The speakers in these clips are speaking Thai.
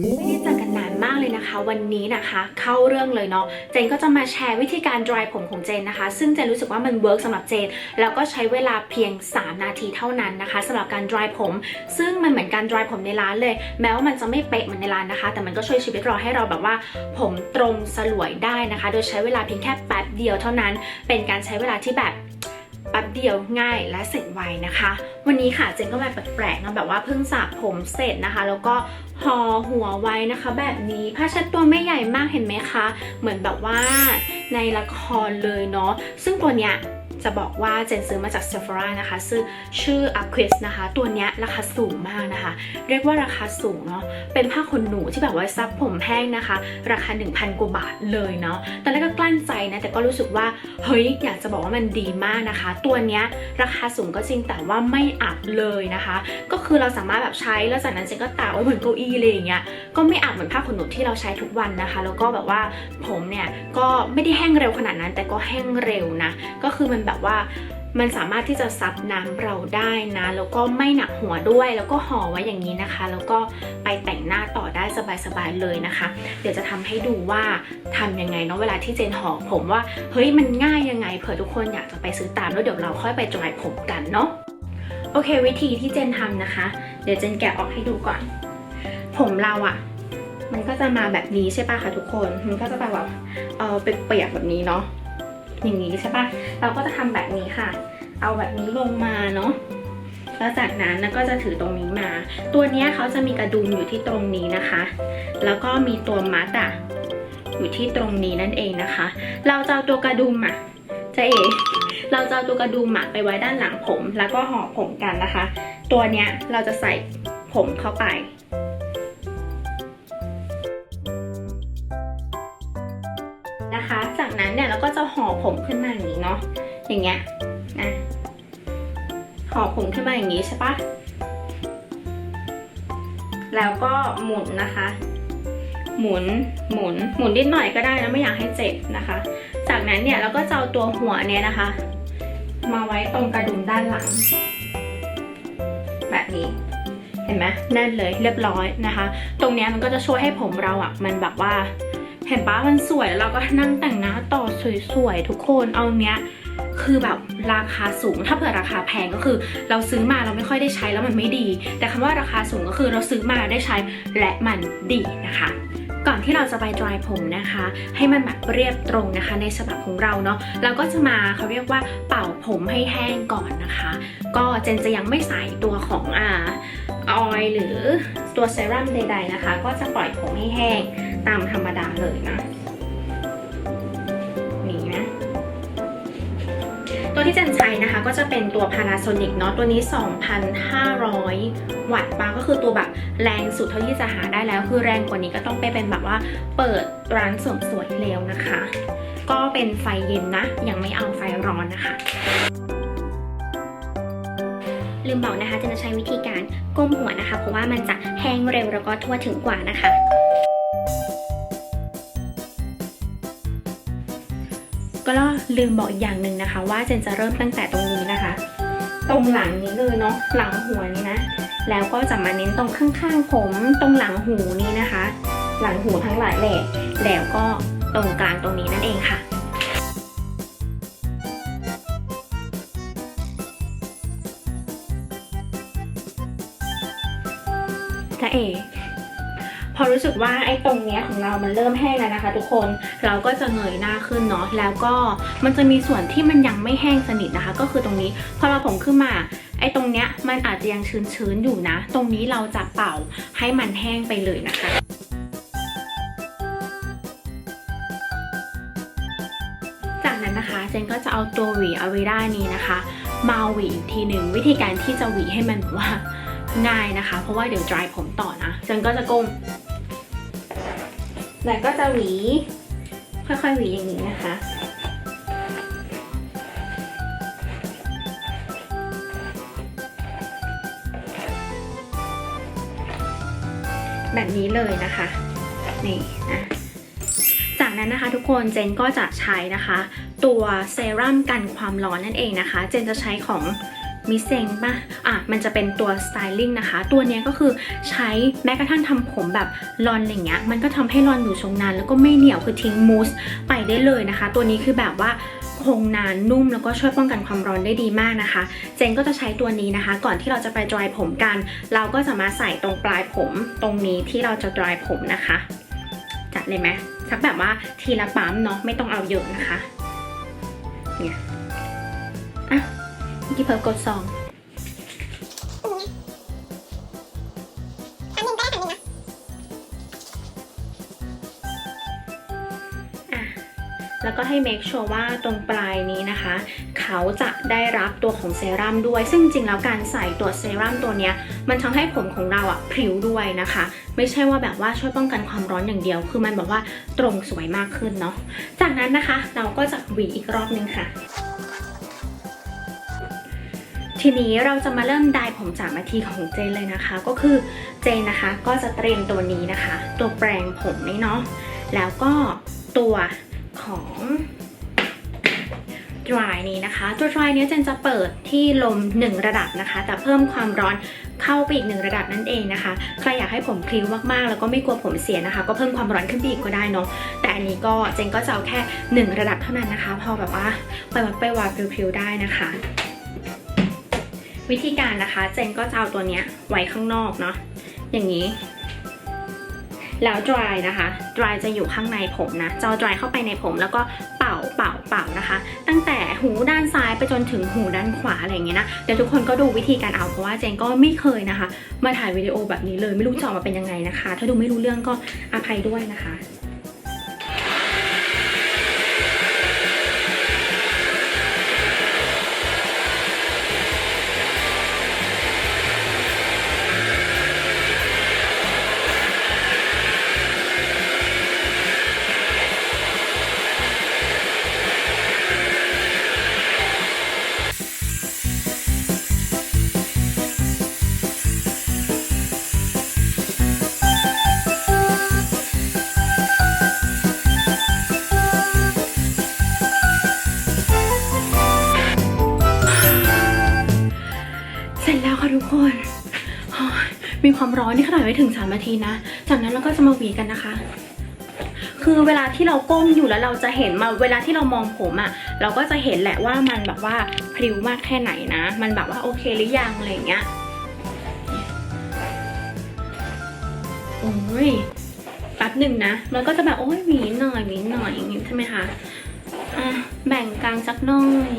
ไม่ได้เจอกันนานมากเลยนะคะ วันนี้นะคะเข้าเรื่องเลยเนาะเจนก็จะมาแชร์วิธีการ dry ผมของเจนนะคะ ซึ่งเจนรู้สึกว่ามันเวิร์กสำหรับเจน แล้วก็ใช้เวลาเพียง 3 นาทีเท่านั้นนะคะสำหรับการ dry ผม ซึ่งมันเหมือนการ dry ผมในร้านเลย แม้ว่ามันจะไม่เป๊ะเหมือนในร้านนะคะ แต่มันก็ช่วยชีวิตเราให้เราแบบว่า ผมตรงสลวยได้นะคะ โดยใช้เวลาเพียงแค่แป๊บเดียวเท่านั้น เป็นการใช้เวลาที่แบบ แป๊บเดียวง่ายและเสร็จไวนะคะ วันนี้ค่ะเจนก็มาแปลกๆนะแบบว่าเพิ่งสระผมเสร็จนะคะ แล้วก็ห่อหัวไว้นะคะ แบบนี้ผ้าเช็ดตัวไม่ใหญ่มากเห็นไหมคะ เหมือนแบบว่าในละครเลยเนาะซึ่งตัวเนี้ย จะบอกว่าเจนซื้อมาจาก Sephora นะคะชื่อชื่อ Aquis นะคะ ตัวเนี้ยราคาสูงมากนะคะ เรียกว่าราคาสูงเนาะเป็นผ้าขนหนูที่แบบว่าซับผมแห้งนะคะ ราคา 1,000 กว่าบาทเลยเนาะตอนแรกก็กลั้นใจนะ แต่ก็รู้สึกว่า เฮ้ย อยากจะบอกว่ามันดีมากนะคะ ตัวเนี้ยราคาสูงก็จริงแต่ว่าไม่อับเลยนะคะ ก็คือเราสามารถแบบใช้แล้วจากนั้นเจนก็ตากไว้เหมือนเก้าอี้เลยอย่างเงี้ยก็ไม่อับเหมือนผ้าขนหนูที่เราใช้ทุกวันนะคะ แล้วก็แบบว่าผมเนี่ยก็ไม่ได้แห้งเร็วขนาดนั้น แต่ก็แห้งเร็วนะก็คือมันแบบว่า มันสามารถที่จะซับน้ำเราได้นะ แล้วก็ไม่หนักหัวด้วย แล้วก็ห่อไว้อย่างนี้นะคะ แล้วก็ไปแต่งหน้าต่อได้สบายๆเลยนะคะ เดี๋ยวจะทำให้ดูว่าทำยังไงเนาะเวลาที่เจนห่อผมว่าเฮ้ยมันง่ายยังไงเผื่อทุกคนอยากจะไปซื้อตามแล้วเดี๋ยวเราค่อยไปจอยผมกันเนาะโอเค วิธีที่เจนทำนะคะ เดี๋ยวเจนแกะออกให้ดูก่อน ผมเราอะมันก็จะมาแบบนี้ใช่ปะคะทุกคน มันก็จะแบบเออเปียกๆแบบนี้เนาะ อย่างนี้ใช่ปะเราก็จะทำแบบนี้ค่ะ เอาแบบนี้ลงมาเนาะแล้วจากนั้นนะก็จะถือตรงนี้มา ตัวเนี้ยเขาจะมีกระดุมอยู่ที่ตรงนี้นะคะ แล้วก็มีตัวมัดอะอยู่ที่ตรงนี้นั่นเองนะคะ เราจะเอาตัวกระดุมอะจะเอ๋เราจะเอาตัวกระดุมอะไปไว้ด้านหลังผม แล้วก็ห่อผมกันนะคะ ตัวเนี้ยเราจะใส่ผมเข้าไป ห่อผมขึ้นมาอย่างนี้เนาะอย่างเงี้ยนะห่อผมขึ้นมาอย่างนี้ใช่ปะแล้วก็หมุนนะคะ หมุนหมุนหมุนนิดหน่อยก็ได้นะไม่อยากให้เจ็บนะคะ จากนั้นเนี่ยเราก็จะเอาตัวหัวเนี่ยนะคะ มาไว้ตรงกระดุมด้านหลัง แบบนี้เห็นไหมแน่นเลยเรียบร้อยนะคะ ตรงเนี้ยมันก็จะช่วยให้ผมเราอะ่ะมันแบบว่า เห็นปะมันสวยแล้วเราก็นั่งแต่งหน้าต่อ สวยๆ ทุกคนเอาเนี้ยคือแบบราคาสูง ถ้าเผื่อราคาแพงก็คือ เราซื้อมาเราไม่ค่อยได้ใช้แล้วมันไม่ดี แต่คำว่าราคาสูงก็คือเราซื้อมาได้ใช้และมันดีนะคะก่อนที่เราจะไป dry ผมนะคะ ให้มันแบบเรียบตรงนะคะ ในฉบับของเราเนาะเราก็จะมาเขาเรียกว่าเป่าผมให้แห้งก่อนนะคะ ก็เจนจะยังไม่ใส่ตัวของอ่าออยหรือตัวเซรั่มใดๆนะคะ ก็จะปล่อยผมให้แห้งตามธรรมดาเลยนะ ตัวที่เจนใช้นะคะก็จะเป็นตัว Panasonic เนาะตัวนี้ 2,500 วัตต์ปาก็คือตัวแบบแรงสุดเท่าที่จะหาได้แล้ว คือแรงกว่านี้ก็ต้องไปเป็นแบบว่าเปิดร้านเสริมสวยแล้วนะคะ ก็เป็นไฟเย็นนะ ยังไม่เอาไฟร้อนนะคะลืมบอกนะคะจะใช้วิธีการก้มหัวนะคะ เพราะว่ามันจะแห้งเร็วแล้วก็ทั่วถึงกว่านะคะ ก็ลืมบอกอีกอย่างหนึ่งนะคะ ว่าเจนจะเริ่มตั้งแต่ตรงนี้นะคะ ตรงหลังนี้เลยเนาะหลังหัวนี้นะ แล้วก็จะมาเน้นตรงข้างๆผม ตรงหลังหูนี้นะคะ หลังหูทั้งหลายแหละแล้วก็ตรงกลางตรงนี้นั่นเองค่ะจะเอพ อรู้สึกว่าไอ้ตรงเนี้ยของเรามันเริ่มแห้งแล้วนะคะ ทุกคนเราก็จะเงยหน้าขึ้นเนาะแล้วก็มันจะมีส่วนที่มันยังไม่แห้งสนิทนะคะ ก็คือตรงนี้พอเราผมขึ้นมาไอ้ตรงเนี้ยมันอาจจะยังชื้นๆอยู่นะ ตรงนี้เราจะเป่าให้มันแห้งไปเลยนะคะจากนั้นนะคะเจนก็จะเอาตัวหวีอเวด้านี้นะคะ มาหวีอีกทีหนึ่งวิธีการที่จะหวีให้มันว่าง่ายนะคะ เพราะว่าเดี๋ยว dry ผมต่อนะเจนก็จะก้ม แล้วก็จะหวี ค่อยๆหวีอย่างนี้นะคะ แบบนี้เลยนะคะ นี่นะจากนั้นนะคะทุกคนเจนก็จะใช้นะคะ ตัวเซรั่มกันความร้อนนั่นเองนะคะ เจนจะใช้ของ มิเซงป่ะอะมันจะเป็นตัวสไตลิ่งนะคะ ตัวนี้ก็คือใช้แม้กระทั่งทำผมแบบรอนอะไรเงี้ย มันก็ทำให้รอนอยู่ชงนานแล้วก็ไม่เหนียวคือทิ้งมูสไปได้เลยนะคะ ตัวนี้คือแบบว่าคงนานนุ่มแล้วก็ช่วยป้องกันความร้อนได้ดีมากนะคะ เจนก็จะใช้ตัวนี้นะคะ ก่อนที่เราจะไปดรายผมกัน เราก็จะมาใส่ตรงปลายผมตรงนี้ที่เราจะดรายผมนะคะ จัดเลยไหมสักแบบว่าทีละปั๊มเนาะไม่ต้องเอาเยอะนะคะเนี่ยอะ เมื่อกี้เพิ่มกดซองอันหนึ่งก็ได้อันหนึ่งนะอะแล้วก็ให้ make sure ว่าตรงปลายนี้นะคะ เขาจะได้รับตัวของเซรั่มด้วย ซึ่งจริงๆแล้วการใส่ตัวเซรั่มตัวเนี้ย มันทำให้ผมของเราอะพริ้วด้วยนะคะ ไม่ใช่ว่าแบบว่าช่วยป้องกันความร้อนอย่างเดียว คือมันแบบว่าตรงสวยมากขึ้นเนาะจากนั้นนะคะเราก็จะหวีอีกรอบนึงค่ะ ทีนี้เราจะมาเริ่มไดายผมจากนาทีของเจนเลยนะคะ ก็คือเจนนะคะก็จะเตรียมตัวนี้นะคะ ตัวแปรงผมนี่เนาะแล้วก็ตัวของ dry นี้นะคะตัว dry เนี้ยเจนจะเปิดที่ลม 1 ระดับนะคะ แต่เพิ่มความร้อนเข้าไปอีกหนึ่งระดับนั่นเองนะคะ ใครอยากให้ผมพลิ้วมากๆ แล้วก็ไม่กลัวผมเสียนะคะ ก็เพิ่มความร้อนขึ้นไปอีกก็ได้เนาะ แต่อันนี้ก็เจนก็จะเอาแค่ 1 ระดับเท่านั้นนะคะ พอแบบว่าไปวัดไปวาพลิ้วๆได้นะคะ วิธีการนะคะเจนก็จะเอาตัวเนี้ยไว้ข้างนอกเนาะอย่างนี้ แล้ว dry นะคะ dry จะอยู่ข้างในผมนะจะเอา dry เข้าไปในผมแล้วก็เป่าเป่าเป่านะคะ ตั้งแต่หูด้านซ้ายไปจนถึงหูด้านขวาอะไรอย่างเงี้ยนะเดี๋ยวทุกคนก็ดูวิธีการเอาเพราะว่าเจนก็ไม่เคยนะคะ มาถ่ายวิดีโอแบบนี้เลยไม่รู้จะออกมาเป็นยังไงนะคะ ถ้าดูไม่รู้เรื่องก็อภัยด้วยนะคะ เสร็จแล้วค่ะทุกคนมีความร้อนนี่ขนาดไม่ถึง3นาทีนะ จากนั้นเราก็จะมาหวีกันนะคะ คือเวลาที่เราก้มอยู่แล้วเราจะเห็นมาเวลาที่เรามองผมอะ่ะ เราก็จะเห็นแหละว่ามันแบบว่าพริ้วมากแค่ไหนนะ มันแบบว่าโอเคหรือยังอะไรเงี้ย โอ้ยแป๊บหนึ่งนะ มันก็จะแบบโอ้ยหวีหน่อยหวีหน่อยอย่างงี้ใช่ไหมคะ อะแบ่งกลางสักหน่อย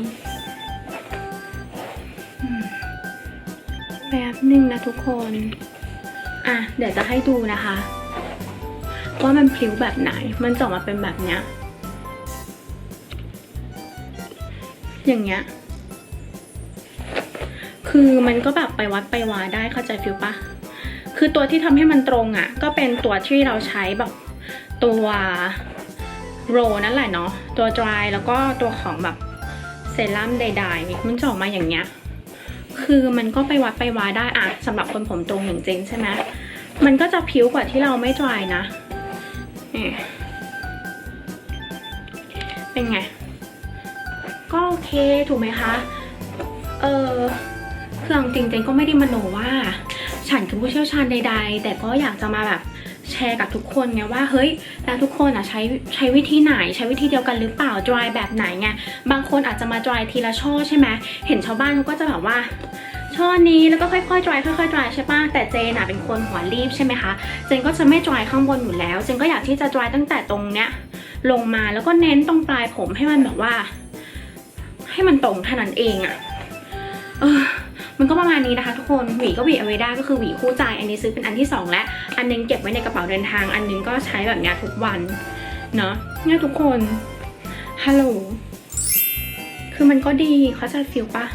นึ่งนะทุกคน อะ เดี๋ยวจะให้ดูนะคะ ว่ามันพลิ้วแบบไหน มันจะออกมาเป็นแบบเนี้ย อย่างเงี้ย คือมันก็แบบไปวัดไปวาได้เข้าใจฟิลปะ คือตัวที่ทำให้มันตรงอะ่ะ ก็เป็นตัวที่เราใช้แบบตัวโรนั่นแหละเนาะ ตัว dry แล้วก็ตัวของแบบเซรั่มใดๆ มันจะออกมาอย่างเงี้ย คือมันก็ไปวัดไปวาได้อะสำหรับคนผมตรงอย่างเจนใช่ไหมมันก็จะผิวกว่าที่เราไม่ dry นะนี่เป็นไง ก็โอเคถูกไหมคะ เออเครื่องจริงเจนก็ไม่ได้มโนว่า ฉันคือผู้เชี่ยวชาญใดๆ แต่ก็อยากจะมาแบบ แชร์กับทุกคนไงว่าเฮ้ยแล้วทุกคนอะใช้ใช้วิธีไหนใช้วิธีเดียวกันหรือเปล่า dry แบบไหนไงบางคนอาจจะมา dry ทีละช่อใช่ไหมเห็นชาวบ้านเขาก็จะแบบว่าช่อนี้แล้วก็ค่อยๆ dry ค่อยๆ dry ใช่ปะแต่เจนอะเป็นคนหัวรีบใช่ไหมคะเจนก็จะไม่ dry ข้างบนอยู่แล้วเจนก็อยากที่จะ dry ตั้งแต่ตรงเนี้ยลงมาแล้วก็เน้นตรงปลายผมให้มันแบบว่า ให้มันตรงเท่านั้นเองอะเออ มันก็ประมาณนี้นะคะ ทุกคนหวีก็หวีเอาไว้ได้ก็คือหวีคู่ใจอันนี้ซื้อเป็นอันที่สองและ อันนึงเก็บไว้ในกระเป๋าเดินทาง อันนึงก็ใช้แบบนี้ทุกวันเนาะเนี่ยทุกคนฮัลโหลคือมันก็ดีเขาจะฟิลปะ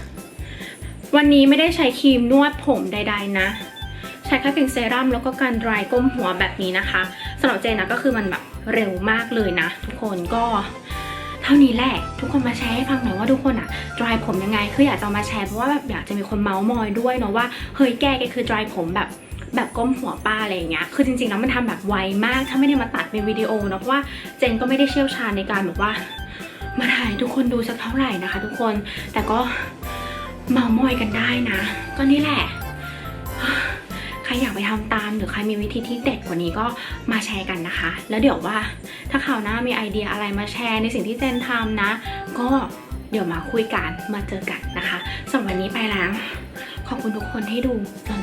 วันนี้ไม่ได้ใช้ครีมนวดผมใด ๆ นะ ใช้แค่เพียงเซรั่มแล้วก็การดรายก้มหัวแบบนี้นะคะสำหรับเจนนะก็คือมันแบบเร็วมากเลยนะ ทุกคนก็ ท่านี้แหละ ทุกคนมาแชร์ให้ฟังหน่อยว่าทุกคนอะดรายผมยังไง คืออยากจะมาแชร์เพราะว่าแบบอยากจะมีคนเมาส์มอยด้วยเนาะว่าเฮ้ยแกแกคือดรายผมแบบแบบก้มหัวป้าอะไรอย่างเงี้ย คือจริงๆแล้วมันทำแบบไวมาก ถ้าไม่ได้มาตัดเป็นวิดีโอเนาะ เพราะว่าเจนก็ไม่ได้เชี่ยวชาญในการแบบว่า มาถ่ายทุกคนดูสักเท่าไหร่นะคะ ทุกคน แต่ก็เมามอยกันได้นะ ก็นี่แหละ ครอยากไปทำตาม หรือใครมีวิธีที่เด็ดกว่านี้ก็มาแชร์กันนะคะ แล้วเดี๋ยวว่าถ้าข่าวหน้ามีไอเดียอะไรมาแชร์ในสิ่งที่เจนทำนะ ก็เดี๋ยวมาคุยกันมาเจอกันนะคะสำหรับวันนี้ไปแล้ว ขอบคุณทุกคนที่ดูจน